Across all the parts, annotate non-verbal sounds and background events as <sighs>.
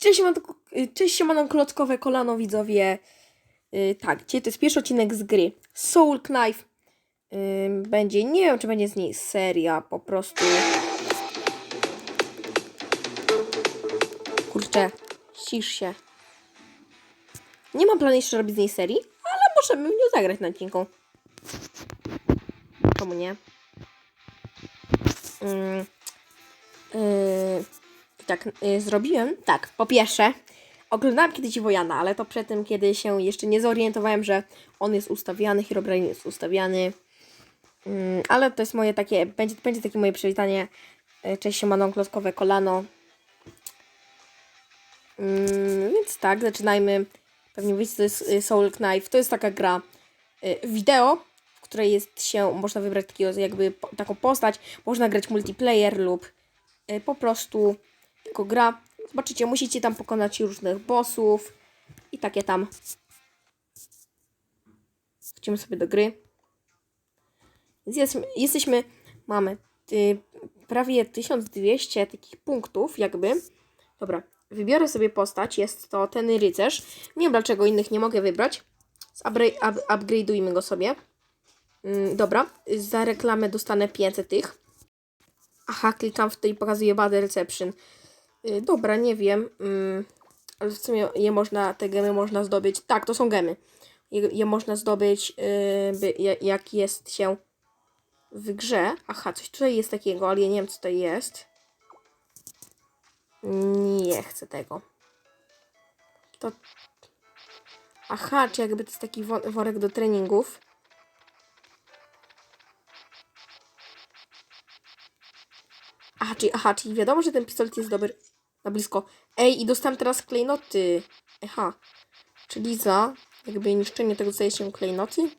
Cześć, siemano, klockowe kolano, widzowie. Yy, tak, dzisiaj to jest pierwszy odcinek z gry Soul Knife. Yy, będzie, nie wiem, czy będzie z niej seria, po prostu... Kurczę, ścisz się. Nie mam planu jeszcze robić z niej serii, ale możemy w nią zagrać na odcinku. Czemu nie? Yy, yy, tak y, zrobiłem. Tak, po pierwsze, oglądałam kiedyś Wojana, ale to przed tym, kiedy się jeszcze nie zorientowałem, że on jest ustawiany, Herobrine jest ustawiany. Mm, ale to jest moje takie, będzie, będzie takie moje przywitanie. Y, Cześć, siemano, klockowe kolano. Mm, więc tak, zaczynajmy. Pewnie wiecie, to jest y, Soul Knife. To jest taka gra y, wideo, w której jest się, można wybrać takiego, jakby po, taką postać, można grać multiplayer lub y, po prostu jako gra. Zobaczycie, musicie tam pokonać różnych bossów i takie tam. Wchodzimy sobie do gry. Jesteśmy, mamy y, prawie 1200 takich punktów, jakby. Dobra, wybiorę sobie postać, jest to ten rycerz. Nie wiem dlaczego innych nie mogę wybrać. Upgra- up, upgrade'ujmy go sobie. Mm, dobra, za reklamę dostanę 500 tych. Aha, klikam w to i pokazuje bad reception. Y, dobra, nie wiem. Mm, ale w sumie je można, te gemy można zdobyć. Tak, to są gemy. Je, je można zdobyć, by, ja- jak jest się w grze. Aha, coś tutaj jest takiego, ale ja nie wiem, co to jest. Nie chcę tego. To... Aha, czy jakby to jest taki wo- worek do treningów. Aha, czyli, aha, czyli wiadomo, że ten pistolet jest dobry na blisko. Ej, i dostałem teraz klejnoty. Aha. Czyli za jakby niszczenie tego staje się klejnoty.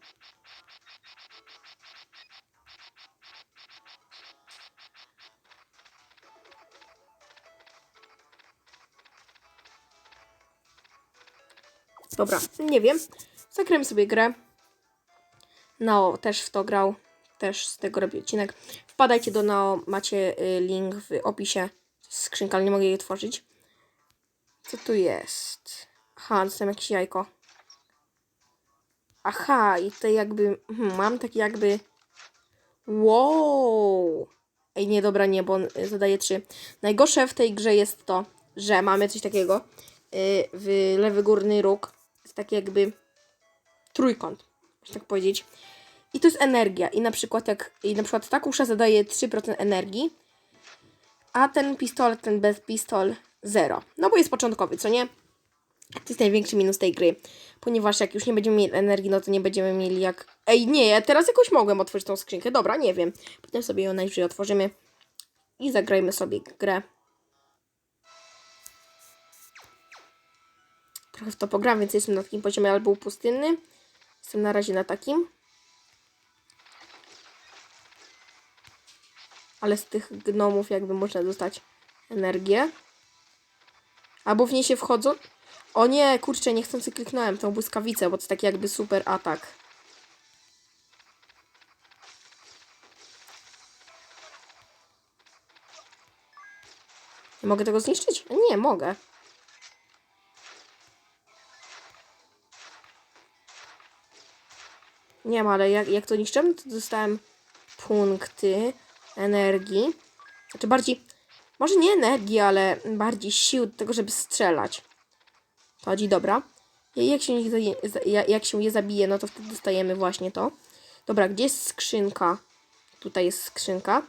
Dobra, nie wiem. Zagrałem sobie grę. No, też w to grał. Też z tego robię odcinek. Wpadajcie do Nao, macie y, link w opisie. Skrzynka, ale nie mogę jej otworzyć. Co tu jest? Aha, dostałem jakieś jajko. Aha, i tutaj jakby... Hmm, mam taki jakby... Wow! Ej, nie, dobra, nie, bo y, zadaje trzy. Najgorsze w tej grze jest to, że mamy coś takiego. y, w lewy górny róg. Jest taki jakby trójkąt, można tak powiedzieć. I to jest energia. I na przykład jak i na przykład ta kusza zadaje 3% energii, a ten pistolet, ten bez pistol 0. No bo jest początkowy, co nie? To jest największy minus tej gry. Ponieważ jak już nie będziemy mieli energii, no to nie będziemy mieli jak... Ej, nie, ja teraz jakoś mogłem otworzyć tą skrzynkę. Dobra, nie wiem. Potem sobie ją najwyżej otworzymy. I zagrajmy sobie grę. Trochę w to pogram, więc jestem na takim poziomie albo pustynny. Jestem na razie na takim. Ale z tych gnomów jakby można dostać energię. Albo w nie się wchodzą. O nie, kurczę, niechcący kliknąłem tą błyskawicę, bo to taki jakby super atak. Nie mogę tego zniszczyć? Nie, mogę. Nie ma, ale jak, jak to niszczyłem, to dostałem punkty energii. Znaczy bardziej, może nie energii, ale bardziej sił do tego, żeby strzelać. Chodzi, dobra. I Jak się, ja- jak się je zabije, no to wtedy dostajemy właśnie to. Dobra, gdzie jest skrzynka? Tutaj jest skrzynka.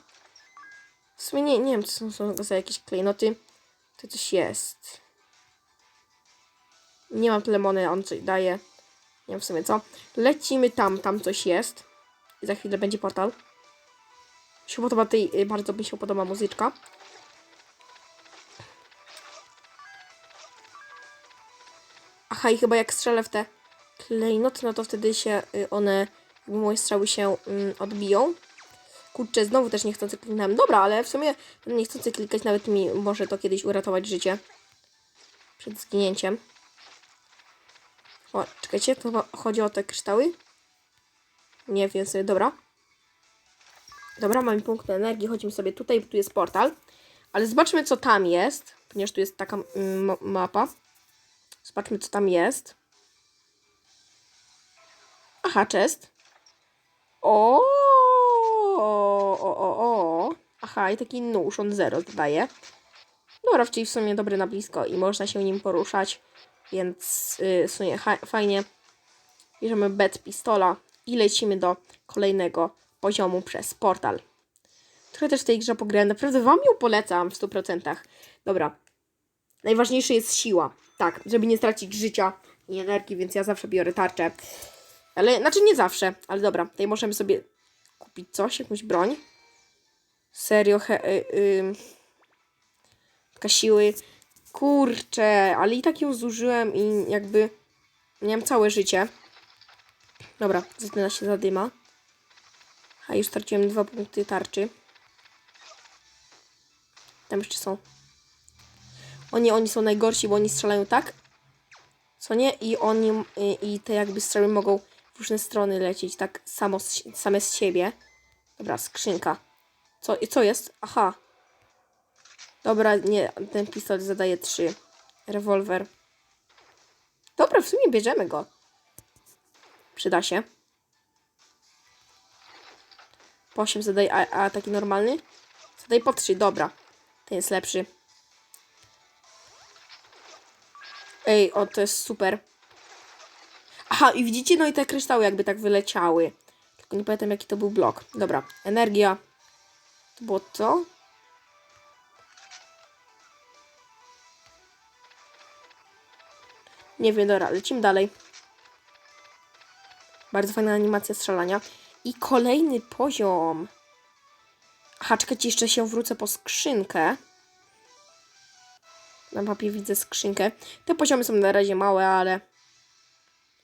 W sumie nie, nie wiem, co są, są za jakieś klejnoty. To coś jest. Nie mam tyle mony, on coś daje. Nie wiem w sumie co. Lecimy tam, tam coś jest. I za chwilę będzie portal. Się podoba tej, y, bardzo mi się podoba muzyczka. Aha, i chyba jak strzelę w te klejnoty, no to wtedy się y, one, moje strzały się mm, odbiją. Kurczę, znowu też niechcący kliknąłem. Dobra, ale w sumie niechcący klikać nawet mi może to kiedyś uratować życie. Przed zginięciem. O, czekajcie, to chodzi o te kryształy? Nie sobie, dobra. Dobra, mamy punkt energii, chodzimy sobie tutaj, tu jest portal. Ale zobaczmy, co tam jest. ponieważ tu jest taka mm, ma- mapa. Zobaczmy, co tam jest. Aha, chest. O, o, o, o. Aha, i taki nóż, on zero zdaje. Dobra, czyli w sumie dobry na blisko i można się nim poruszać, więc yy, w sumie fajnie. Bierzemy bet pistola i lecimy do kolejnego poziomu przez portal. Trochę też w tej grze pograłem, naprawdę wam ją polecam w 100%. Dobra. Najważniejsze jest siła. Tak, żeby nie stracić życia i energii, więc ja zawsze biorę tarczę. Ale, znaczy nie zawsze, ale dobra. Tutaj możemy sobie kupić coś, jakąś broń. Serio, he, y, y, taka siły. Kurczę, ale i tak ją zużyłem i jakby miałem całe życie. Dobra, zaczyna się zadyma. A już straciłem dwa punkty tarczy. Tam jeszcze są. Oni, oni są najgorsi, bo oni strzelają tak, co nie? I oni, i, i te jakby strzały mogą w różne strony lecieć, tak samo z, same z siebie. Dobra, skrzynka. Co, co jest? Aha. Dobra, nie, ten pistolet zadaje 3. Rewolwer. Dobra, w sumie bierzemy go. Przyda się. Po 8 zadaje, a, a taki normalny? Zadaje po 3, dobra. Ten jest lepszy. Ej, o, to jest super. Aha, i widzicie, no i te kryształy jakby tak wyleciały. Tylko nie pamiętam, jaki to był blok. Dobra, energia. To było to? Nie wiem, dobra, lecimy dalej. Bardzo fajna animacja strzelania. I kolejny poziom. Aha, czekajcie, jeszcze się wrócę po skrzynkę. Na mapie widzę skrzynkę. Te poziomy są na razie małe, ale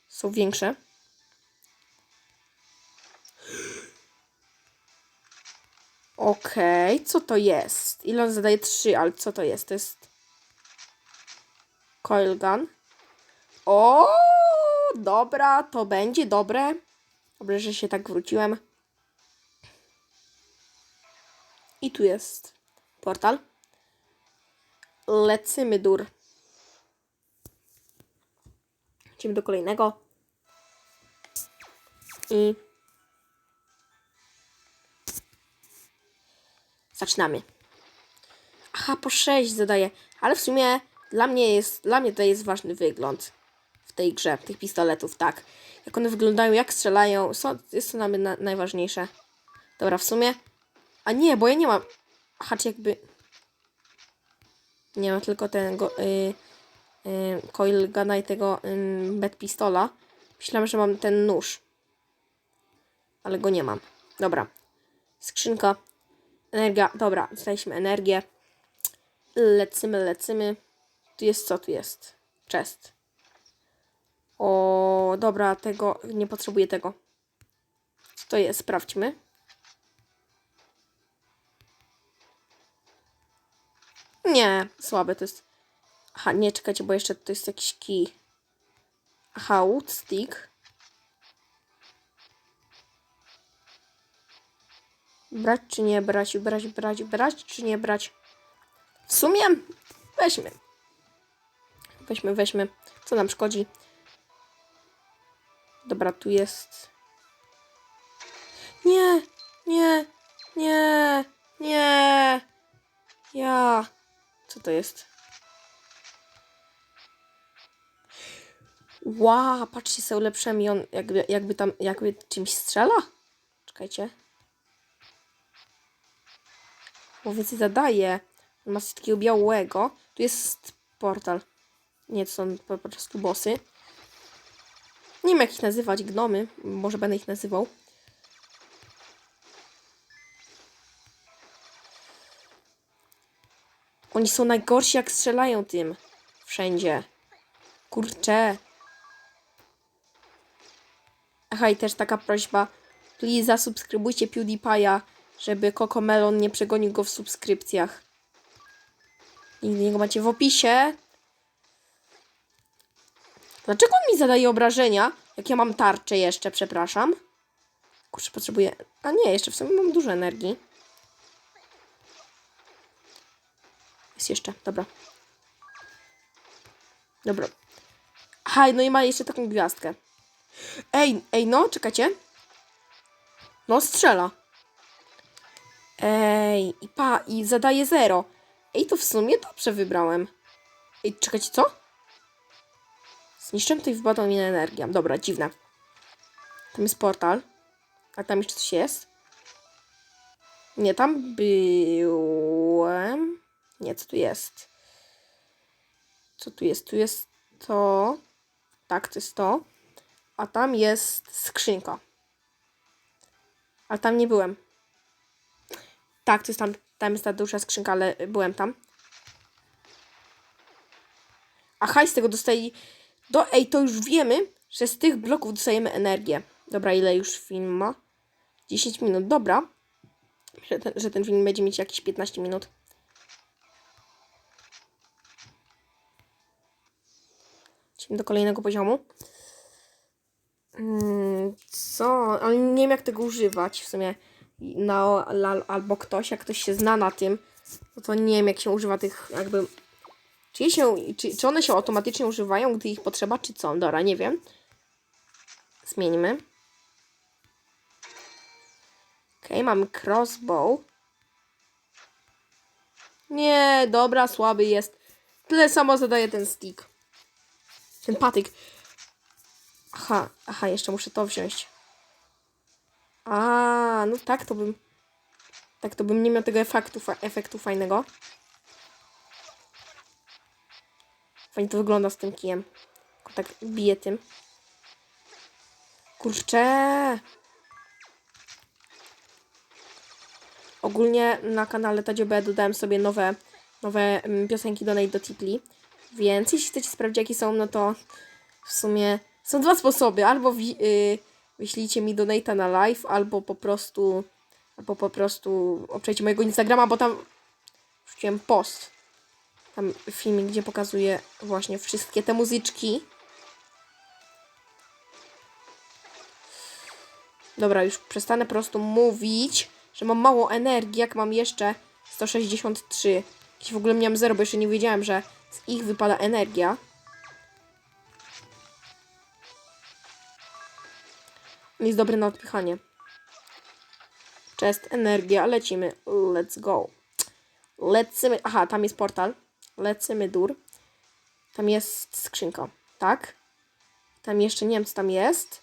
są większe. Okej, okay, co to jest? Ilon zadaje 3, ale co to jest? To jest coil gun. O, dobra, to będzie dobre. Dobrze, że się tak wróciłem. I tu jest portal. Lecimy dur. Idziemy do kolejnego. I zaczynamy. Aha, po 6 zadaję. Ale w sumie dla mnie jest, dla mnie to jest ważny wygląd w tej grze, tych pistoletów, tak. Jak one wyglądają, jak strzelają, jest to mnie na, najważniejsze. Dobra, w sumie. A nie, bo ja nie mam. Aha, jakby. Nie mam tylko tego y, y, coil guna i tego y, bed pistola. Myślałem, że mam ten nóż. Ale go nie mam. Dobra. Skrzynka. Energia. Dobra, dostaliśmy energię. Lecymy, lecymy. Tu jest co tu jest? Chest. Dobra, tego nie potrzebuję tego. Co to jest? Sprawdźmy. Nie, słabe to jest. Aha, nie, czekajcie, bo jeszcze to jest jakiś key. Aha, wood stick. Brać czy nie brać, brać, brać, brać czy nie brać? W sumie weźmy. Weźmy, weźmy. Co nam szkodzi? Dobra, tu jest. Nie, nie, nie, nie. Ja. Co to jest? Ła, patrzcie, są lepsze i on jakby, jakby tam, jakby czymś strzela? Czekajcie. Bo więcej zadaje. On ma coś takiego białego. Tu jest portal. Nie, to są po prostu bossy. Nie wiem jak ich nazywać, gnomy. Może będę ich nazywał. Oni są najgorsi jak strzelają tym. Wszędzie. Kurczę. Aha i też taka prośba. Please zasubskrybujcie PewDiePie'a, żeby Cocomelon nie przegonił go w subskrypcjach. Link go macie w opisie. Dlaczego on mi zadaje obrażenia? Jak ja mam tarczę jeszcze, przepraszam. Kurczę, potrzebuję... A nie, jeszcze w sumie mam dużo energii. Jest jeszcze, dobra. Dobra. Aha, no i ma jeszcze taką gwiazdkę. Ej, ej, no, czekajcie. No, strzela. Ej, i pa, i zadaje zero. Ej, to w sumie dobrze wybrałem. Ej, czekajcie, co? Zniszczyłem tutaj wypadła mi energia. Dobra, dziwne. Tam jest portal. A tam jeszcze coś jest? Nie, tam byłem. Nie, co tu jest? Co tu jest? Tu jest to. Tak, to jest to. A tam jest skrzynka. Ale tam nie byłem. Tak, to jest tam. Tam jest ta duża skrzynka, ale byłem tam. A hajs z tego dostali. Do, ej, to już wiemy, że z tych bloków dostajemy energię. Dobra, ile już film ma? 10 minut. Dobra. Że ten, że ten film będzie mieć jakieś 15 minut. Lecimy do kolejnego poziomu. Mm, co? Ale nie wiem jak tego używać w sumie. No, albo ktoś, jak ktoś się zna na tym, no to nie wiem jak się używa tych jakby... Czy, się, czy, czy one się automatycznie używają, gdy ich potrzeba, czy co? Dobra, nie wiem. Zmieńmy. Okej, mamy crossbow. Nie, dobra, słaby jest. Tyle samo zadaje ten stick. Ten patyk. Aha, aha, jeszcze muszę to wziąć. A, no tak to bym... Tak to bym nie miał tego efektu, efektu fajnego. Fajnie to wygląda z tym kijem. Tak bije tym. Kurczę. Ogólnie na kanale TadzioB dodałem sobie nowe, nowe mm, piosenki do Nate do Tipli. Więc jeśli chcecie sprawdzić jakie są, no to w sumie są dwa sposoby. Albo wi- y, wyślijcie mi donate'a na live, albo po prostu albo po prostu obczajcie mojego Instagrama, bo tam wrzuciłem post. Tam filmik, gdzie pokazuję właśnie wszystkie te muzyczki. Dobra, już przestanę po prostu mówić, że mam mało energii, jak mam jeszcze 163. Jeśli w ogóle miałem zero, bo jeszcze nie wiedziałem, że z ich wypada energia. Jest dobry na odpychanie. Chest, energia, lecimy. Let's go. Lecimy. Aha, tam jest portal. Lecimy dur. Tam jest skrzynka. Tak? Tam jeszcze nie wiem, co tam jest.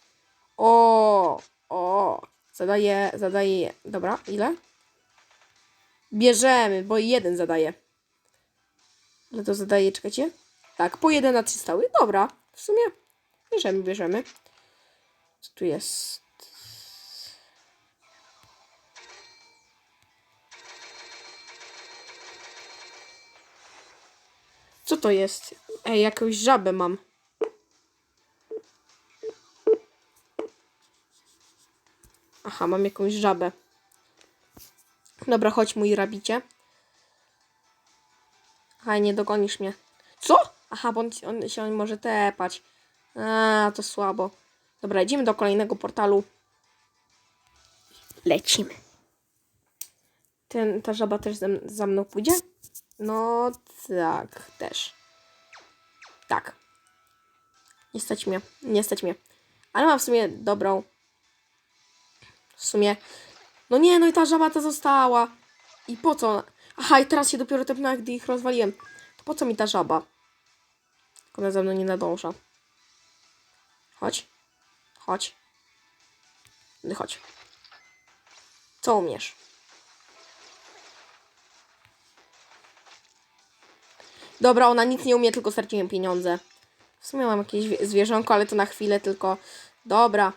O, o. Zadaję, zadaję. Dobra, ile? Bierzemy, bo jeden zadaje. Ale to zadaje, czekajcie. Tak, po jeden na trzy stały. Dobra, w sumie bierzemy, bierzemy. Co tu jest? Co to jest? Ej, jakąś żabę mam. Aha, mam jakąś żabę. Dobra, chodź mój rabicie. Aha, nie dogonisz mnie. Co? Aha, bo on, się on może tepać. A, to słabo. Dobra, idziemy do kolejnego portalu. Lecimy. Ten, ta żaba też za mną pójdzie? No tak, też. Tak. Nie stać mnie, nie stać mnie. Ale mam w sumie dobrą. W sumie. No nie, no i ta żaba ta została. I po co? Aha, i teraz się dopiero tepnęła, gdy ich rozwaliłem. To po co mi ta żaba? Ona za mną nie nadąża. Chodź. Chodź. No chodź. Co umiesz? Dobra, ona nic nie umie, tylko straciłem pieniądze. W sumie mam jakieś wie- zwierzątko, ale to na chwilę tylko. Dobra.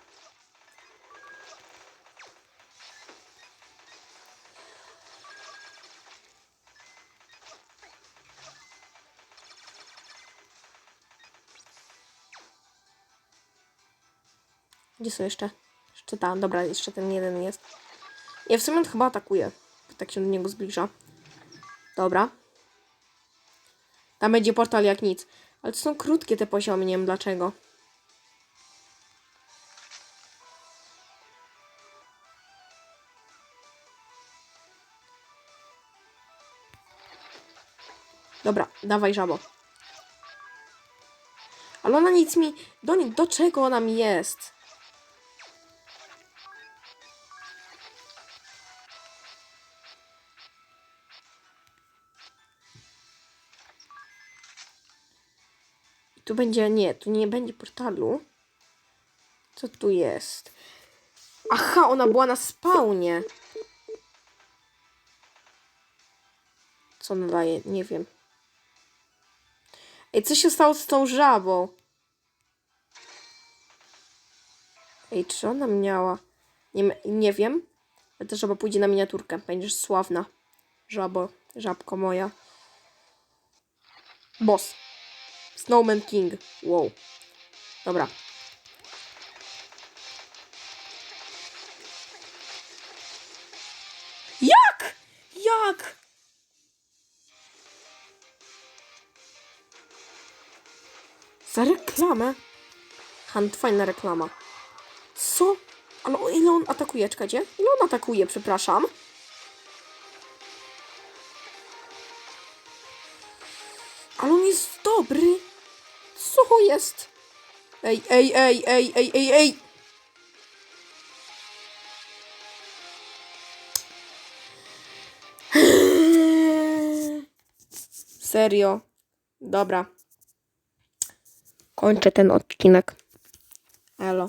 Gdzie są jeszcze? Jeszcze tam, dobra, jeszcze ten jeden jest. Nie, w sumie on chyba atakuje. Tak się do niego zbliża. Dobra. Tam będzie portal jak nic. Ale to są krótkie te poziomy, nie wiem dlaczego. Dobra, dawaj żabo. Ale ona nic mi... Do, do czego ona mi jest? Tu będzie... Nie, tu nie będzie portalu. Co tu jest? Aha, ona była na spawnie. Co ona daje? Nie wiem. Ej, co się stało z tą żabą? Ej, czy ona miała... Nie, nie wiem. Ale ta żaba pójdzie na miniaturkę. Będziesz sławna. Żabo. Żabko moja. Boss. Snowman King. Wow. Dobra. Jak? Jak? Za reklamę? Hand, fajna reklama. Co? Ale o ile on atakuje? Czekajcie. Ile on atakuje, przepraszam? Ale on jest dobry. Jest? Ej, ej, ej, ej, ej, ej, ej. <sighs> Serio. Dobra. Kończę ten odcinek. Elo.